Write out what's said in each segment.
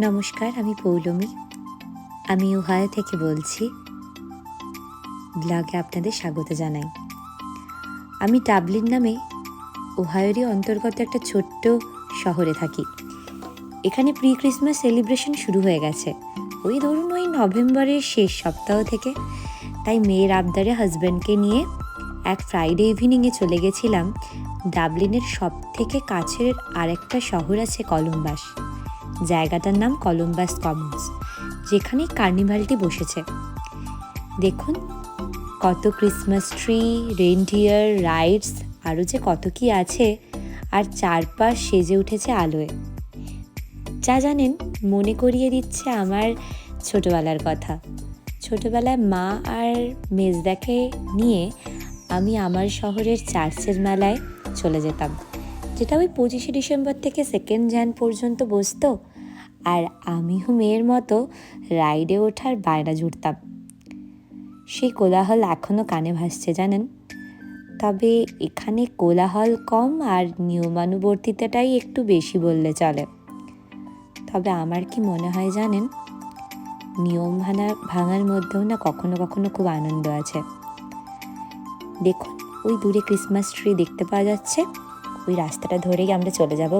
নমস্কার, আমি পৌলমী। আমি ওহায় থেকে বলছি, ব্লগে আপনাদের স্বাগত জানাই। আমি ডাবলিন নামে ওহায়েরই অন্তর্গত একটা ছোট্ট শহরে থাকি। এখানে প্রি ক্রিসমাস সেলিব্রেশন শুরু হয়ে গেছে। ওই ধরুন, ওই নভেম্বরের শেষ সপ্তাহ থেকে। তাই মেয়ের আবদারে হাজব্যান্ডকে নিয়ে এক ফ্রাইডে ইভিনিংয়ে চলে গেছিলাম। ডাবলিনের সব থেকে কাছের আরেকটা শহর আছে কলম্বাস। জায়গাটার নাম কলম্বাস কমন্স, যেখানে কার্নিভালটি বসেছে। দেখুন, কত ক্রিসমাস ট্রি রেনডিয়ার রাইডস, আরও যে কত কি আছে, আর চারপাশ সেজে উঠেছে আলোয়। যা জানেন, মনে করিয়ে দিচ্ছে আমার ছোটবেলার কথা। ছোটবেলায় মা আর মেজদাকে নিয়ে আমি আমার শহরের চার্চের মেলায় চলে যেতাম। যেটা ওই পঁচিশে ডিসেম্বর থেকে সেকেন্ড জ্যান পর্যন্ত বসতো। আর আমিও মেয়ের মতো রাইডে ওঠার বায়না জুড়তাম। সেই কোলাহল এখনও কানে ভাসছে, জানেন? তবে এখানে কোলাহল কম আর নিয়মানুবর্তিতাটাই একটু বেশি বললে চলে। তবে আমার কি মনে হয় জানেন? নিয়ম ভাঙা ভাঙার মধ্যেও না কখনো কখনো খুব আনন্দ আছে। দেখুন, ওই দূরে ক্রিসমাস ট্রি দেখতে পাওয়া যাচ্ছে। ওই রাস্তাটা ধরেই আমরা চলে যাব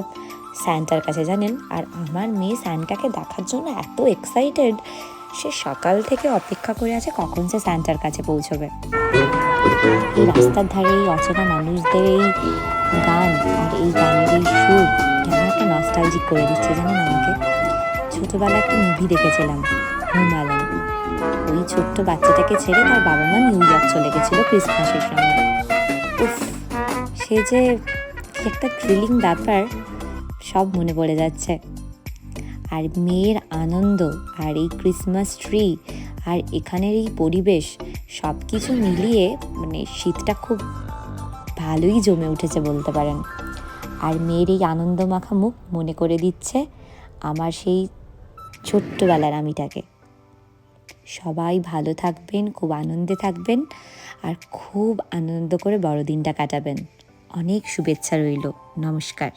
স্যান্টার কাছে, জানেন? আর আমার মেয়ে স্যান্টাকে দেখার জন্য এত এক্সাইটেড সে সকাল থেকে অপেক্ষা করে আছে কখন সে স্যান্টার কাছে পৌঁছবে। রাস্তার ধারে এই অচেনা মানুষদের এই গান আর এই গানের এই সুর কেমন একটা নস্টালজিক করে দিচ্ছে, জানেন আমাকে? ছোটবেলায় একটা মুভি দেখেছিলাম হোম ওই ছোট্ট বাচ্চাটাকে ছেড়ে তার বাবা মা নিউ ইয়র্ক চলে গেছিল ক্রিসমাসের সময়। সে যে একটা থ্রিলিং ব্যাপার সব মনে পড়ে যাচ্ছে। আর মেয়ের আনন্দ, আর এই ক্রিসমাস ট্রি আর এখানের এই পরিবেশ সব কিছু মিলিয়ে মানে শীতটা খুব ভালোই জমে উঠেছে বলতে পারেন। আর মেয়ের এই আনন্দ মাখা মুখ মনে করে দিচ্ছে আমার সেই ছোট্টবেলার আমিটাকে। সবাই ভালো থাকবেন, খুব আনন্দে থাকবেন, আর খুব আনন্দ করে বড়দিনটা কাটাবেন। অনেক শুভেচ্ছা রইল। নমস্কার।